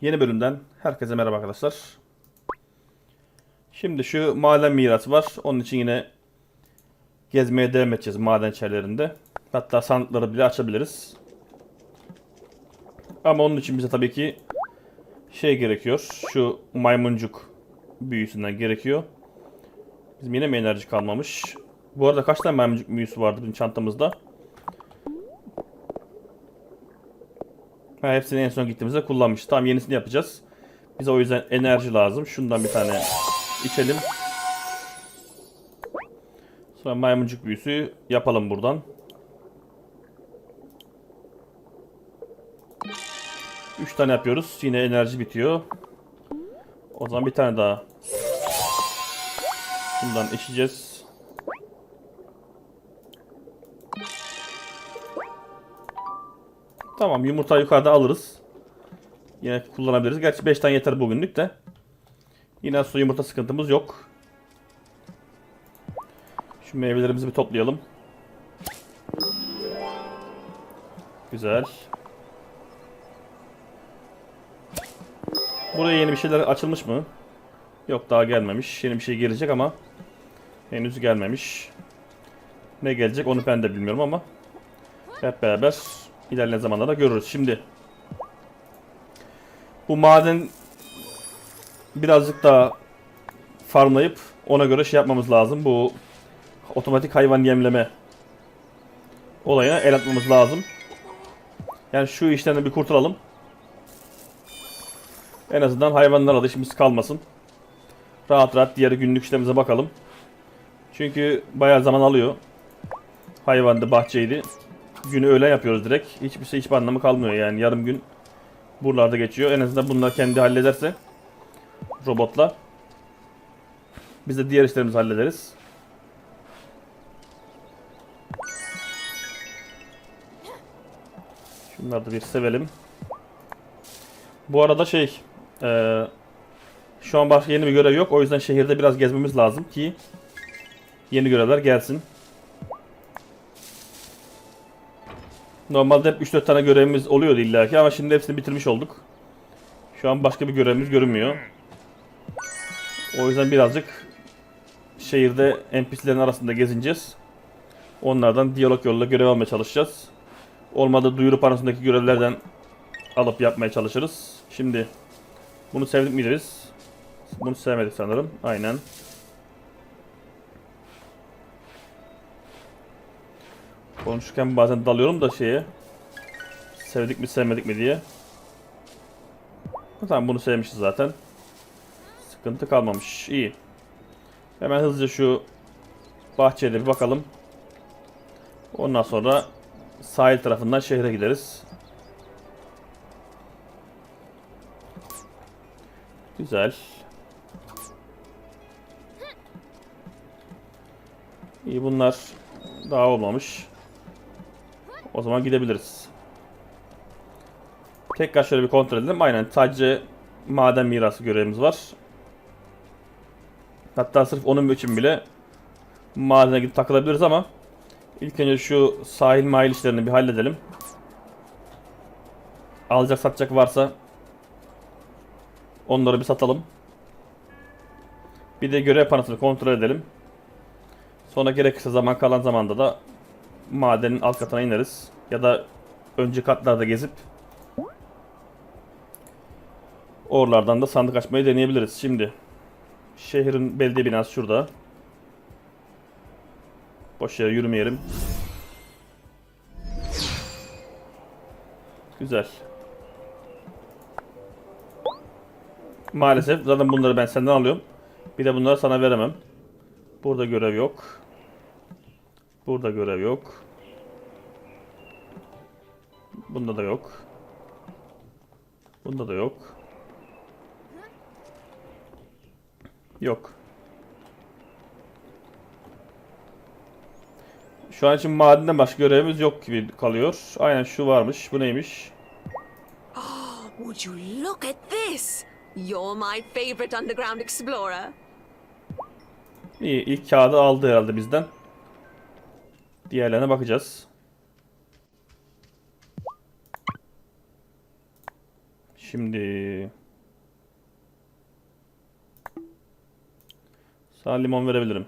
Yeni bölümden herkese merhaba arkadaşlar. Şimdi şu maden mirası var. Onun için yine gezmeye devam edeceğiz maden içerilerinde. Hatta sandıkları bile açabiliriz. Ama onun için bize tabii ki şey gerekiyor. Şu maymuncuk büyüsünden gerekiyor. Bizim yine mi enerji kalmamış? Bu arada kaç tane maymuncuk büyüsü vardı bizim çantamızda? Ha, hepsini en son gittiğimizde kullanmış. Tamam yenisini yapacağız. Bize o yüzden enerji lazım. Şundan bir tane içelim. Sonra maymuncuk büyüsü yapalım buradan. 3 tane yapıyoruz. Yine enerji bitiyor. O zaman bir tane daha. Bundan içeceğiz. Tamam yumurta yukarıda alırız. Yine kullanabiliriz. Gerçi 5 tane yeter bugünlük de. Yine su yumurta sıkıntımız yok. Şu meyvelerimizi bir toplayalım. Güzel. Buraya yeni bir şeyler açılmış mı? Yok daha gelmemiş. Yeni bir şey gelecek ama henüz gelmemiş. Ne gelecek onu ben de bilmiyorum ama hep beraber ilerleyen zamanlarda görürüz. Şimdi bu maden birazcık daha farmlayıp ona göre şey yapmamız lazım. Bu otomatik hayvan yemleme olayına el atmamız lazım. Yani şu işten bir kurtulalım. En azından hayvanlarla da işimiz kalmasın. Rahat rahat diğer günlük işlerimize bakalım. Çünkü bayağı zaman alıyor. Hayvandı, bahçeydi. Günü öyle yapıyoruz direkt. Hiçbir şey hiçbir anlamı kalmıyor yani. Yarım gün buralarda geçiyor. En azından bunlar kendi hallederse robotla biz de diğer işlerimizi hallederiz. Şunları da bir sevelim. Bu arada şey eee, şu an başka yeni bir görev yok. O yüzden şehirde biraz gezmemiz lazım ki yeni görevler gelsin. Normalde hep 3-4 tane görevimiz oluyordu illaki ama şimdi hepsini bitirmiş olduk. Şu an başka bir görevimiz görünmüyor. O yüzden birazcık şehirde NPC'lerin arasında gezineceğiz. Onlardan diyalog yoluyla görev almaya çalışacağız. Olmadı duyuru panosundaki görevlerden alıp yapmaya çalışırız. Şimdi bunu sevdik mi deriz? Bunu sevmedik sanırım. Aynen. Konuşurken bazen dalıyorum da şeye. Sevdik mi sevmedik mi diye. Tamam bunu sevmişiz zaten. Sıkıntı kalmamış. İyi. Hemen hızlıca şu bahçeye de bir bakalım. Ondan sonra sahil tarafından şehre gideriz. Güzel. İyi bunlar daha olmamış. O zaman gidebiliriz. Tekrar şöyle bir kontrol edelim. Aynen sadece maden mirası görevimiz var. Hatta sırf onun için bile madene gidip takılabiliriz ama ilk önce şu sahil mahil işlerini bir halledelim. Alacak satacak varsa onları bir satalım. Bir de görev panosunu kontrol edelim. Sonra gerekirse zaman kalan zamanda da madenin alt katına ineriz. Ya da önce katlarda gezip oralardan da sandık açmayı deneyebiliriz. Şimdi şehrin belediye binası şurada. Boş yere yürümeyelim. Güzel. Maalesef zaten bunları ben senden alıyorum. Bir de bunları sana veremem. Burada görev yok. Burada görev yok. Bunda da yok. Bunda da yok. Yok. Şu an için madenden başka görevimiz yok gibi kalıyor. Aynen şu varmış. Bu neymiş? Would you look at this? You're my favorite underground explorer. İyi ilk kağıdı aldı herhalde bizden. Diğerlerine bakacağız. Şimdi sana limon verebilirim.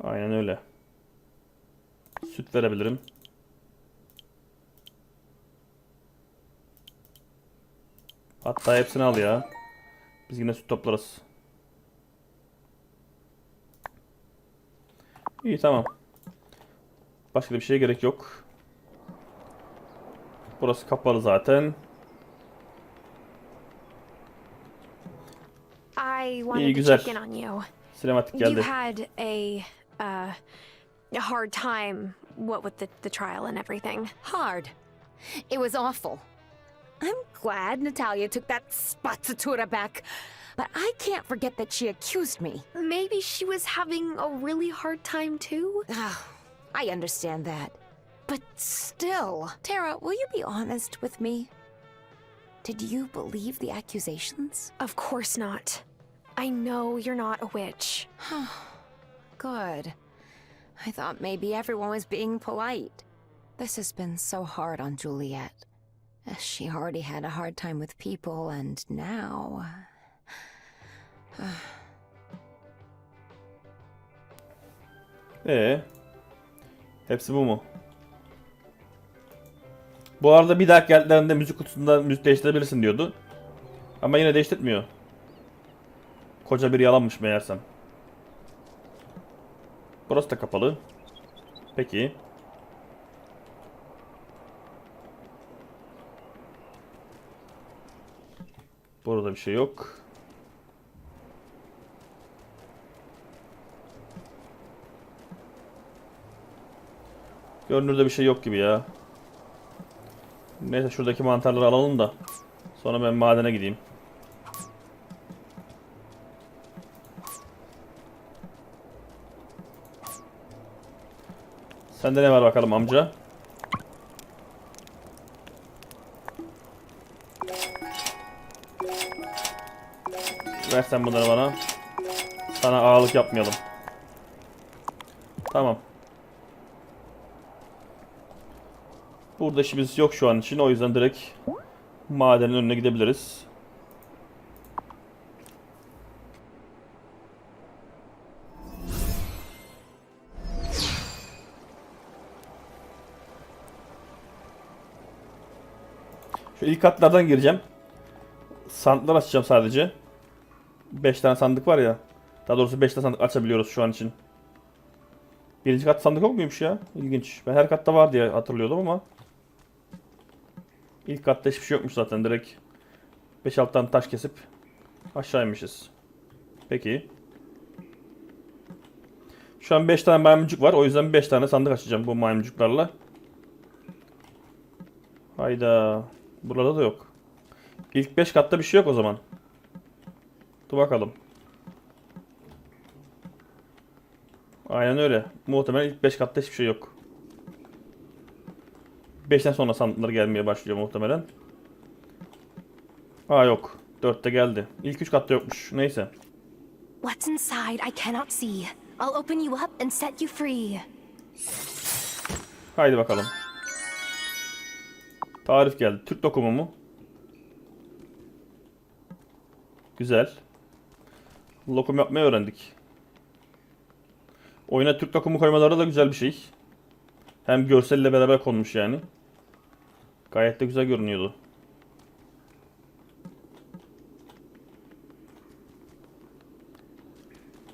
Aynen öyle. Süt verebilirim. Hatta hepsini al ya. Biz yine süt toplarız. İyi tamam. Başka da bir şeye gerek yok. Burası kapalı zaten. I İyi, güzel. Sinematik You geldi. had a uh a hard time what with the, the trial and everything. Hard. It was awful. I'm glad Natalia took that spazzatura back, but I can't forget that she accused me. Maybe she was having a really hard time too? Ah, I understand that. But still, Tara, will you be honest with me? Did you believe the accusations? Of course not. I know you're not a witch. Good. I thought maybe everyone was being polite. This has been so hard on Juliet. Uh, She already had a hard time with people, and now. Ee, hepsi bu mu? Bu arada bir dahaki geldiklerinde müzik kutusunda müzik değiştirebilirsin diyordu. Ama yine değiştirmiyor. Koca bir yalanmış meğersem. Burası da kapalı. Peki. Burada bir şey yok. Görünürde bir şey yok gibi ya. Neyse şuradaki mantarları alalım da. Sonra ben madene gideyim. Sende ne var bakalım amca? Ver sen bunları bana. Sana ağırlık yapmayalım. Tamam. Burada işimiz yok şu an için. O yüzden direkt madenin önüne gidebiliriz. Şu ilk katlardan gireceğim. Sandıklar açacağım sadece. 5 tane sandık var ya. Daha doğrusu 5 tane sandık açabiliyoruz şu an için. Birinci kat sandık yok muymuş ya? İlginç. Ben her katta var diye hatırlıyordum ama. İlk katta hiçbir şey yokmuş zaten. Direkt 5-6 tane taş kesip aşağı inmişiz. Peki. Şu an 5 tane maymuncuk var. O yüzden 5 tane sandık açacağım bu maymuncuklarla. Hayda. Burada da yok. İlk 5 katta bir şey yok o zaman. Dur bakalım. Aynen öyle. Muhtemelen ilk 5 katta hiçbir şey yok. 5'ten sonra sandıklar gelmeye başlıyor muhtemelen. Aa yok. 4'te geldi. İlk 3 katta yokmuş. Neyse. What's inside I cannot see. I'll open you up and set you free. Haydi bakalım. Tarif geldi. Türk dokumu mu? Güzel. Lokum yapmayı öğrendik. Oyuna Türk dokumu koymaları da güzel bir şey. Hem görselle beraber konmuş yani. Gayet de güzel görünüyordu.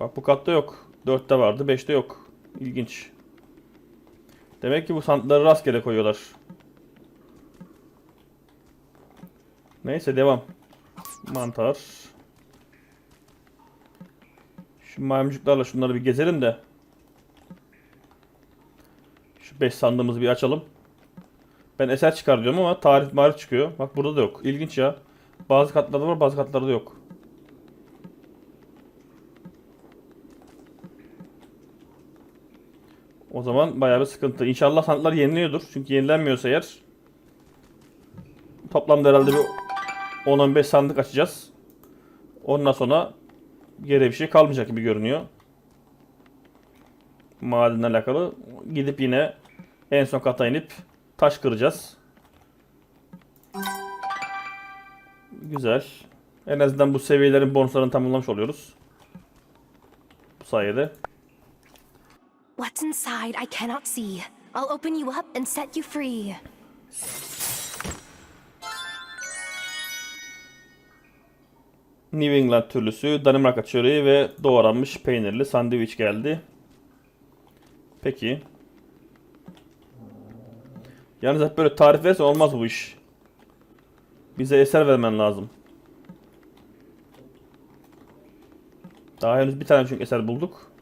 Bak bu katta yok. 4'te vardı, 5'te yok. İlginç. Demek ki bu sandıkları rastgele koyuyorlar. Neyse devam. Mantar. Şu maymuncuklarla şunları bir gezelim de. Şu 5 sandığımızı bir açalım. Ben eser çıkar diyorum ama tarih marif çıkıyor. Bak burada da yok. İlginç ya. Bazı katlarda var bazı katlarda yok. O zaman bayağı bir sıkıntı. İnşallah sandıklar yeniliyordur. Çünkü yenilenmiyorsa eğer toplamda herhalde bir 10-15 sandık açacağız. Ondan sonra geriye bir şey kalmayacak gibi görünüyor. Madenle alakalı. Gidip yine en son kata inip Taş kıracağız. Güzel. En azından bu seviyelerin bonuslarını tamamlamış oluyoruz. Bu sayede. What's inside I cannot see. I'll open you up and set you free. New England türlüsü, Danimarka çöreği ve doğranmış peynirli sandviç geldi. Peki. Yalnız hep böyle tarif verirsen olmaz bu iş. Bize eser vermen lazım. Daha henüz bir tane çünkü eser bulduk.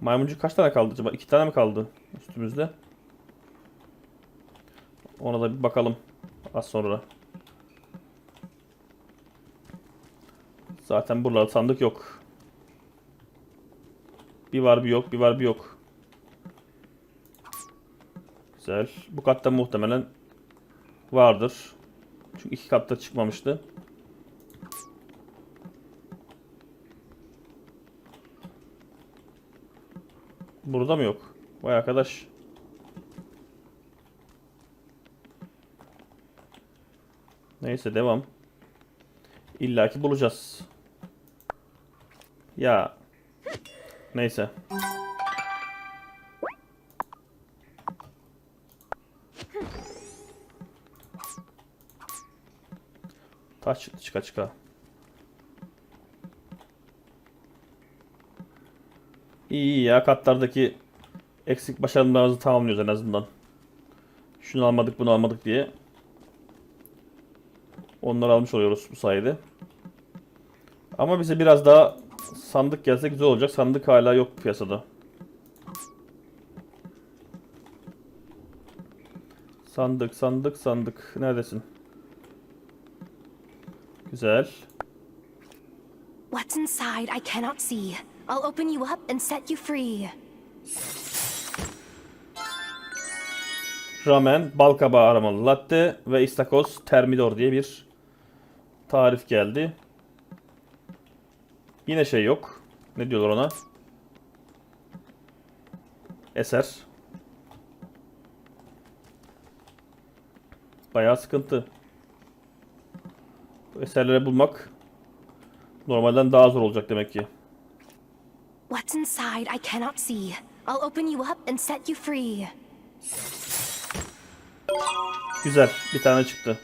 Maymuncuk kaç tane kaldı acaba? İki tane mi kaldı üstümüzde? Ona da bir bakalım az sonra. Zaten buralarda sandık yok. Bir var bir yok, bir var bir yok. Güzel. Bu katta muhtemelen vardır. Çünkü iki katta çıkmamıştı. Burada mı yok? Vay arkadaş. Neyse devam. İlla ki bulacağız. Ya. Neyse. Taş çıktı çıka çıka. İyi iyi ya katlardaki eksik başarımlarımızı tamamlıyoruz en azından. Şunu almadık bunu almadık diye. Onları almış oluyoruz bu sayede. Ama bize biraz daha sandık gelse güzel olacak. Sandık hala yok piyasada. Sandık, sandık, sandık. Neredesin? Güzel. What's inside I cannot see. I'll open you up and set you free. Ramen, balkabağı aromalı latte ve istakoz termidor diye bir tarif geldi. Yine şey yok. Ne diyorlar ona? Eser. Bayağı sıkıntı. Bu eserleri bulmak normalden daha zor olacak demek ki. What's inside I cannot see. I'll open you up and set you free. Güzel. Bir tane çıktı.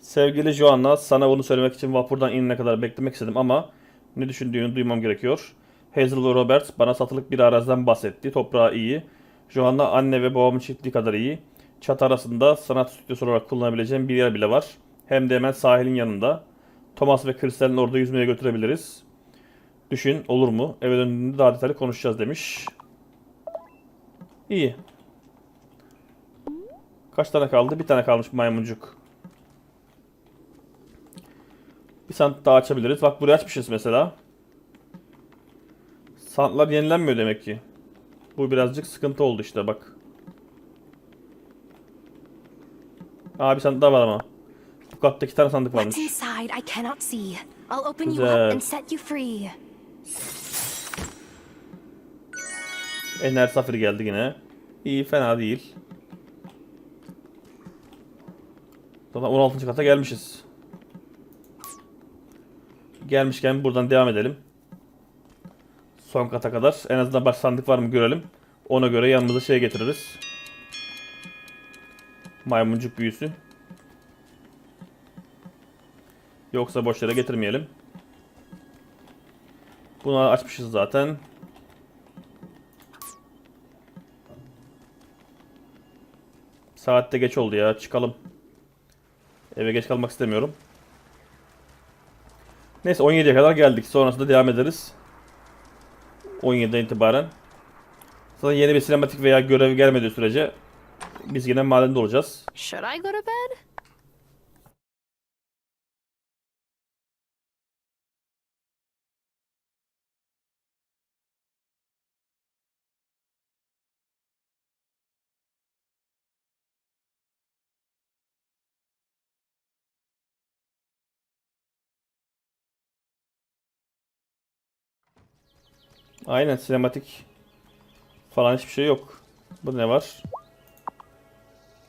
Sevgili Joanna, sana bunu söylemek için vapurdan inene kadar beklemek istedim ama ne düşündüğünü duymam gerekiyor. Hazel ve Robert bana satılık bir araziden bahsetti. Toprağı iyi. Joanna anne ve babamın çiftliği kadar iyi. Çatı arasında sanat stüdyosu olarak kullanabileceğim bir yer bile var. Hem de hemen sahilin yanında. Thomas ve Kristal'in orada yüzmeye götürebiliriz. Düşün olur mu? Eve döndüğünde daha detaylı konuşacağız demiş. İyi. Kaç tane kaldı? Bir tane kalmış maymuncuk. Bir sandık daha açabiliriz. Bak burayı açmışız mesela. Sandıklar yenilenmiyor demek ki. Bu birazcık sıkıntı oldu işte bak. Aa bir sandık daha var ama. Bu katta iki tane sandık varmış. Güzel. Ener Safir geldi yine. İyi fena değil. Zaten 16. kata gelmişiz. Gelmişken buradan devam edelim. Son kata kadar. En azından baş sandık var mı görelim. Ona göre yanımıza şey getiririz. Maymuncuk büyüsü. Yoksa boş yere getirmeyelim. Bunu açmışız zaten. Saatte geç oldu ya. Çıkalım. Eve geç kalmak istemiyorum. Neyse 17'ye kadar geldik. Sonrasında devam ederiz. 17'den itibaren. Zaten yeni bir sinematik veya görev gelmediği sürece biz yine madende olacağız. Should I go to bed? Aynen sinematik falan hiçbir şey yok. Bu ne var?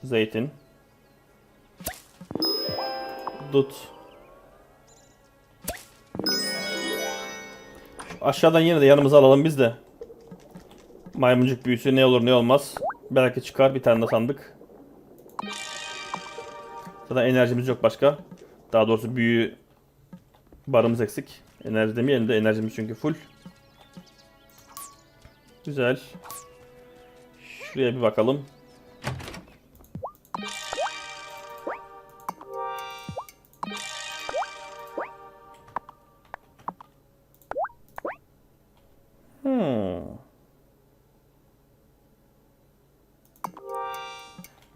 Zeytin. Dut. Aşağıdan yine de yanımıza alalım biz de. Maymuncuk büyüsü ne olur ne olmaz. Belki çıkar bir tane de sandık. Zaten enerjimiz yok başka. Daha doğrusu büyü barımız eksik. Enerji demeyelim de enerjimiz çünkü full. Güzel. Şuraya bir bakalım. Hmm.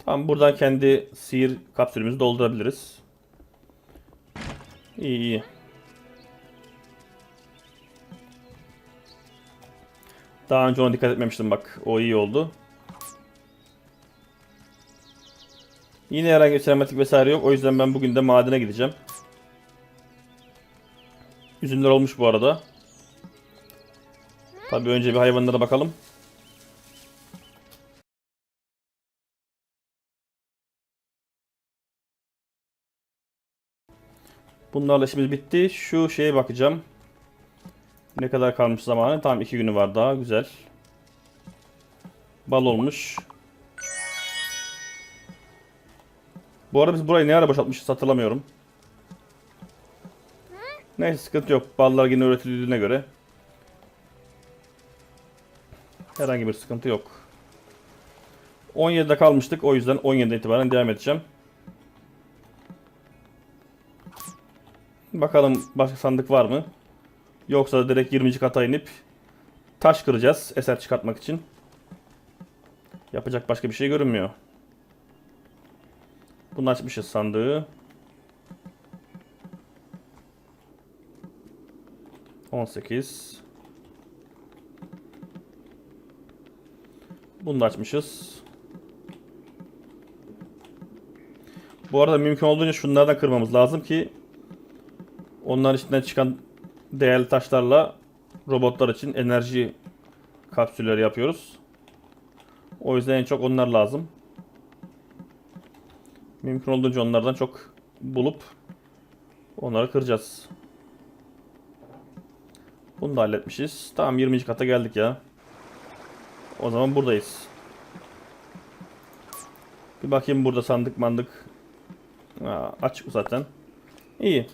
Tamam buradan kendi sihir kapsülümüzü doldurabiliriz. İyi iyi. Daha önce ona dikkat etmemiştim bak. O iyi oldu. Yine herhangi bir sinematik vesaire yok. O yüzden ben bugün de madene gideceğim. Üzümler olmuş bu arada. Tabii önce bir hayvanlara bakalım. Bunlarla işimiz bitti. Şu şeye bakacağım. Ne kadar kalmış zamanı? Tamam iki günü var daha. Güzel. Bal olmuş. Bu arada biz burayı ne ara boşaltmışız hatırlamıyorum. Neyse sıkıntı yok. Ballar yine üretildiğine göre. Herhangi bir sıkıntı yok. 17'de kalmıştık. O yüzden 17'den itibaren devam edeceğim. Bakalım başka sandık var mı? Yoksa direkt 20. kata inip taş kıracağız eser çıkartmak için. Yapacak başka bir şey görünmüyor. Bunu açmışız sandığı. 18. Bunu da açmışız. Bu arada mümkün olduğunca şunlardan kırmamız lazım ki onların içinden çıkan değerli taşlarla robotlar için enerji kapsülleri yapıyoruz. O yüzden en çok onlar lazım. Mümkün olduğunca onlardan çok bulup onları kıracağız. Bunu da halletmişiz. Tamam 20. kata geldik ya. O zaman buradayız. Bir bakayım burada sandık mandık. Aa, açık zaten. İyi.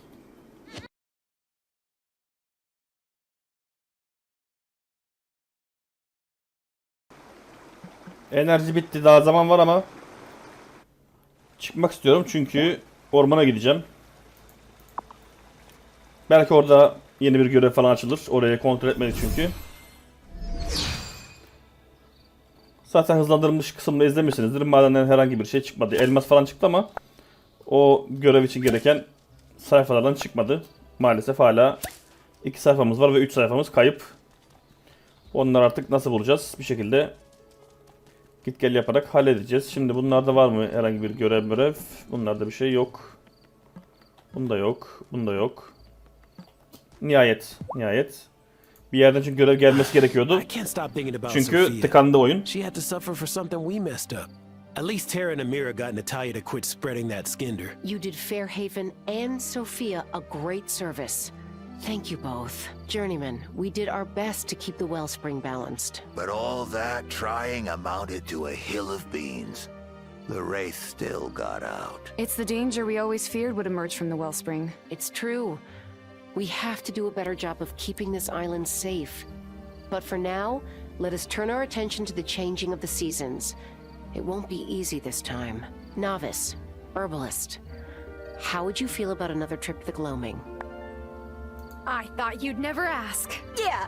Enerji bitti. Daha zaman var ama çıkmak istiyorum çünkü ormana gideceğim. Belki orada yeni bir görev falan açılır. Orayı kontrol etmedik çünkü. Zaten hızlandırılmış kısmını izlemişsinizdir. Madenden herhangi bir şey çıkmadı. Elmas falan çıktı ama o görev için gereken sayfalardan çıkmadı. Maalesef hala iki sayfamız var ve üç sayfamız kayıp. Onları artık nasıl bulacağız? Bir şekilde git gel yaparak halledeceğiz. Şimdi bunlarda var mı herhangi bir görev görev? Bunlarda bir şey yok. Bunda yok. Bunda yok. Nihayet. Nihayet. Bir yerden çünkü görev gelmesi gerekiyordu. Çünkü tıkandı oyun. At least Tara and Amira got Natalia to quit spreading that skinder. You did Fairhaven and Sophia a great service. Thank you both. Journeyman, we did our best to keep the wellspring balanced. But all that trying amounted to a hill of beans. The Wraith still got out. It's the danger we always feared would emerge from the wellspring. It's true. We have to do a better job of keeping this island safe. But for now, let us turn our attention to the changing of the seasons. It won't be easy this time. Novice, herbalist, how would you feel about another trip to the Gloaming? I thought you'd never ask. Yeah.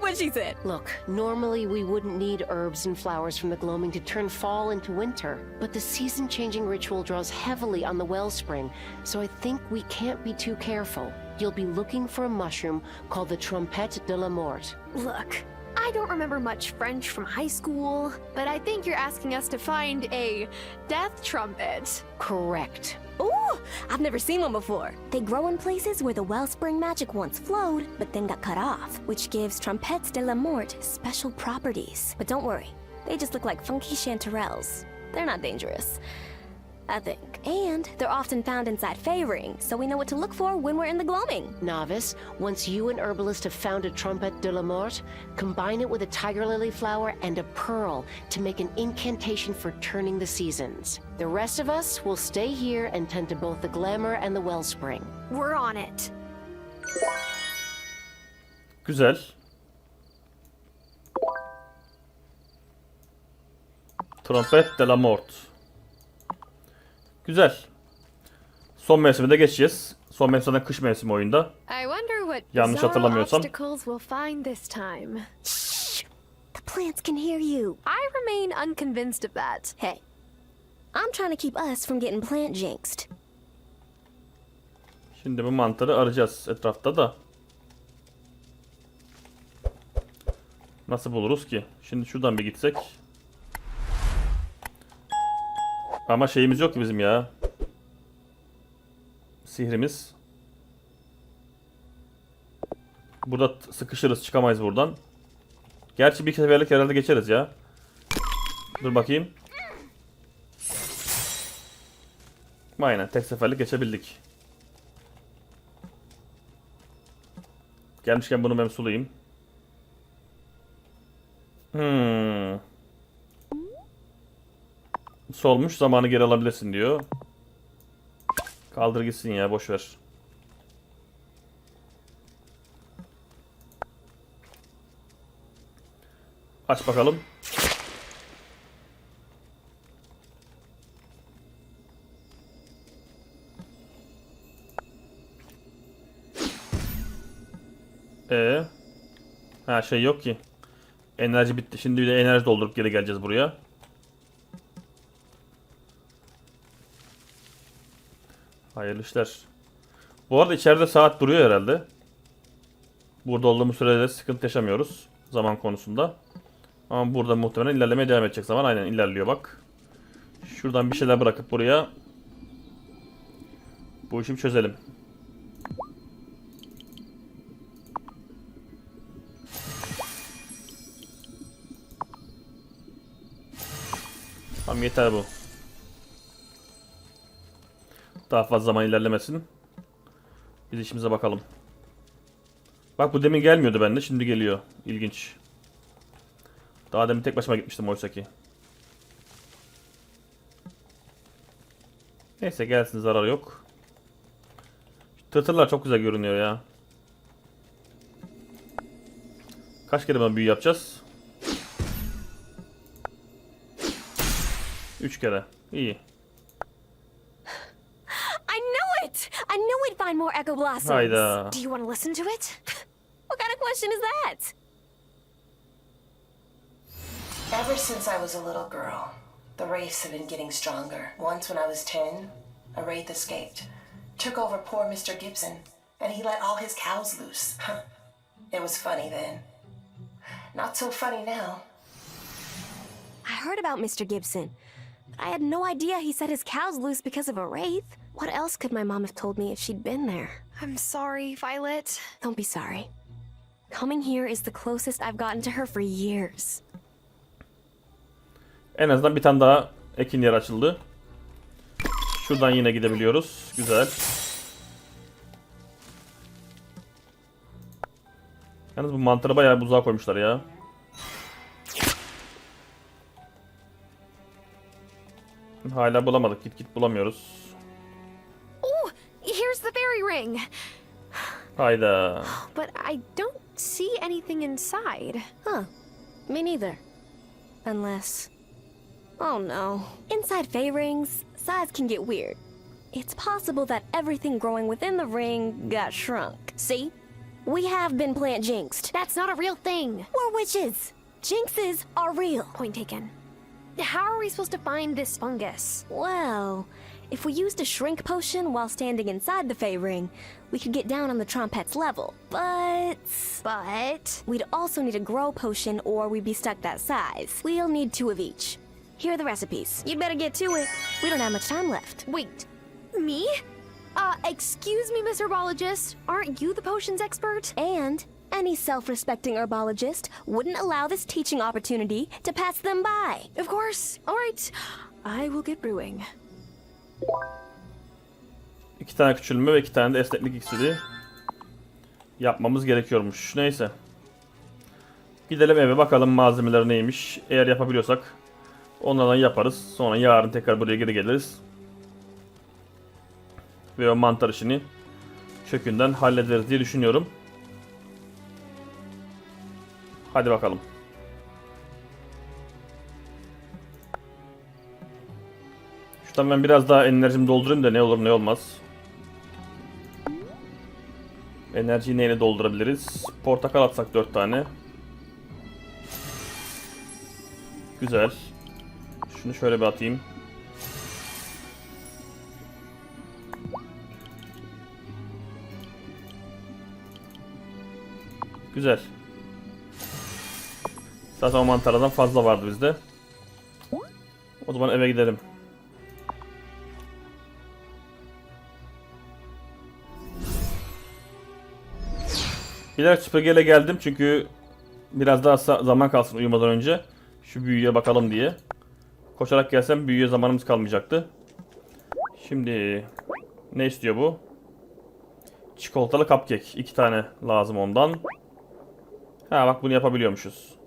What she said. Look, normally we wouldn't need herbs and flowers from the gloaming to turn fall into winter, but the season changing ritual draws heavily on the wellspring, so I think we can't be too careful. You'll be looking for a mushroom called the Trompette de la Mort. Look, I don't remember much French from high school, but I think you're asking us to find a death trumpet. Correct. Ooh, I've never seen one before. They grow in places where the wellspring magic once flowed, but then got cut off, which gives Trompettes de la Morte special properties. But don't worry, they just look like funky chanterelles. They're not dangerous. I think. And they're often found inside Fey so we know what to look for when we're in the gloaming. Novice, once you and Herbalist have found a Trumpet de la Mort, combine it with a tiger lily flower and a pearl to make an incantation for turning the seasons. The rest of us will stay here and tend to both the glamour and the wellspring. We're on it. Güzel. Trompet de la Mort. Güzel. Son mevsime de geçeceğiz. Son mevsim zaten kış mevsimi oyunda. Yanlış hatırlamıyorsam. The plants can hear you. I remain unconvinced of that. Hey, I'm trying to keep us from getting plant jinxed. Şimdi bu mantarı arayacağız etrafta da. Nasıl buluruz ki? Şimdi şuradan bir gitsek. Ama şeyimiz yok ki bizim ya. Sihrimiz. Burada sıkışırız çıkamayız buradan. Gerçi bir seferlik herhalde geçeriz ya. Dur bakayım. Aynen tek seferlik geçebildik. Gelmişken bunu ben sulayayım. Hmm. Solmuş zamanı geri alabilirsin diyor. Kaldır gitsin ya boş ver. Aç bakalım. Ee, ha şey yok ki. Enerji bitti. Şimdi bir de enerji doldurup geri geleceğiz buraya. Hayırlı işler. Bu arada içeride saat duruyor herhalde. Burada olduğumuz sürede sıkıntı yaşamıyoruz zaman konusunda. Ama burada muhtemelen ilerlemeye devam edecek zaman aynen ilerliyor bak. Şuradan bir şeyler bırakıp buraya bu işi çözelim. Tamam yeter bu. Daha fazla zaman ilerlemesin. Biz işimize bakalım. Bak bu demin gelmiyordu bende şimdi geliyor. İlginç. Daha demin tek başıma gitmiştim oysa ki. Neyse gelsin zararı yok. Tırtırlar çok güzel görünüyor ya. Kaç kere ben büyü yapacağız? Üç kere. İyi. More Echo Blossoms. Hayda. Do you want to listen to it? What kind of question is that? Ever since I was a little girl, the wraiths have been getting stronger. Once when I was 10, a wraith escaped, took over poor Mr. Gibson, and he let all his cows loose. it was funny then. Not so funny now. I heard about Mr. Gibson, but I had no idea he set his cows loose because of a wraith. What else could my mom have told me if she'd been there? I'm sorry, Violet. Don't be sorry. Coming here is the closest I've gotten to her for years. En azından bir tane daha ekin yer açıldı. Şuradan yine gidebiliyoruz. Güzel. Yalnız bu mantarı bayağı buzağa koymuşlar ya. Hala bulamadık. Git git bulamıyoruz. Oh, here's the fairy ring. Hayda. But I don't see anything inside. Huh. Me neither. Unless. Oh no. Inside Fey rings, size can get weird. It's possible that everything growing within the ring got shrunk. See? We have been plant jinxed. That's not a real thing. We're witches. Jinxes are real. Point taken. How are we supposed to find this fungus? Well, if we used a shrink potion while standing inside the Fey ring, we could get down on the Trompette's level. But. But We'd also need a grow potion or we'd be stuck that size. We'll need two of each. Here are the recipes. You'd better get to it. We don't have much time left. wait, Me? Uh, excuse me, Miss Herbologist. Aren't you the potions expert? And any self respecting herbologist wouldn't allow this teaching opportunity to pass them by. Of course. All right. I will get brewing. İki tane küçülme ve iki tane de esneklik iksiri yapmamız gerekiyormuş. Neyse. Gidelim eve bakalım malzemeler neymiş. Eğer yapabiliyorsak onlardan yaparız. Sonra yarın tekrar buraya geri geliriz. Ve o mantar işini kökünden hallederiz diye düşünüyorum. Hadi bakalım. Şuradan ben biraz daha enerjimi doldurayım da ne olur ne olmaz. Enerjiyi neyle doldurabiliriz? Portakal atsak 4 tane. Güzel. Şunu şöyle bir atayım. Güzel. Zaten o mantarlardan fazla vardı bizde. O zaman eve gidelim. Bilerek süpürgeyle geldim çünkü biraz daha zaman kalsın uyumadan önce. Şu büyüye bakalım diye. Koşarak gelsem büyüye zamanımız kalmayacaktı. Şimdi ne istiyor bu? Çikolatalı cupcake. iki tane lazım ondan. Ha bak bunu yapabiliyormuşuz.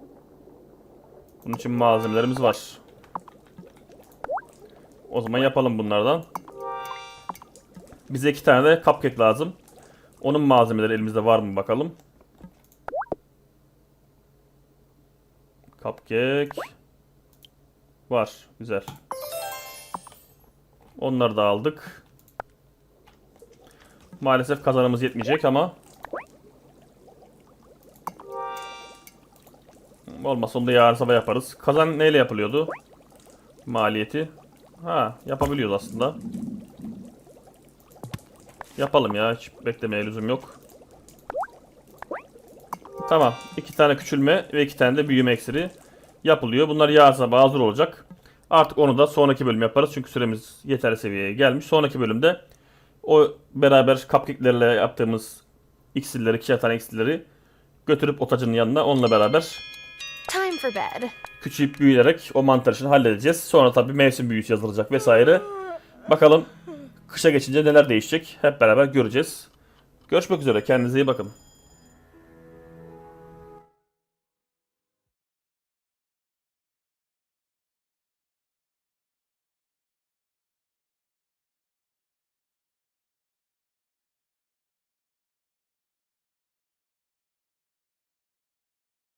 Bunun için malzemelerimiz var. O zaman yapalım bunlardan. Bize iki tane de cupcake lazım. Onun malzemeleri elimizde var mı bakalım. Cupcake. Var. Güzel. Onları da aldık. Maalesef kazanımız yetmeyecek ama Olmazsa onu da yarın sabah yaparız. Kazan neyle yapılıyordu? Maliyeti. Ha yapabiliyoruz aslında. Yapalım ya. Hiç beklemeye lüzum yok. Tamam. iki tane küçülme ve iki tane de büyüme eksiri yapılıyor. Bunlar yarın sabah hazır olacak. Artık onu da sonraki bölüm yaparız. Çünkü süremiz yeterli seviyeye gelmiş. Sonraki bölümde o beraber cupcake'lerle yaptığımız iksirleri, ikişer tane iksirleri götürüp otacının yanına onunla beraber Time for bed. küçülüp büyüyerek o mantar işini halledeceğiz. Sonra tabii mevsim büyüsü yazılacak vesaire. Bakalım kışa geçince neler değişecek hep beraber göreceğiz. Görüşmek üzere kendinize iyi bakın.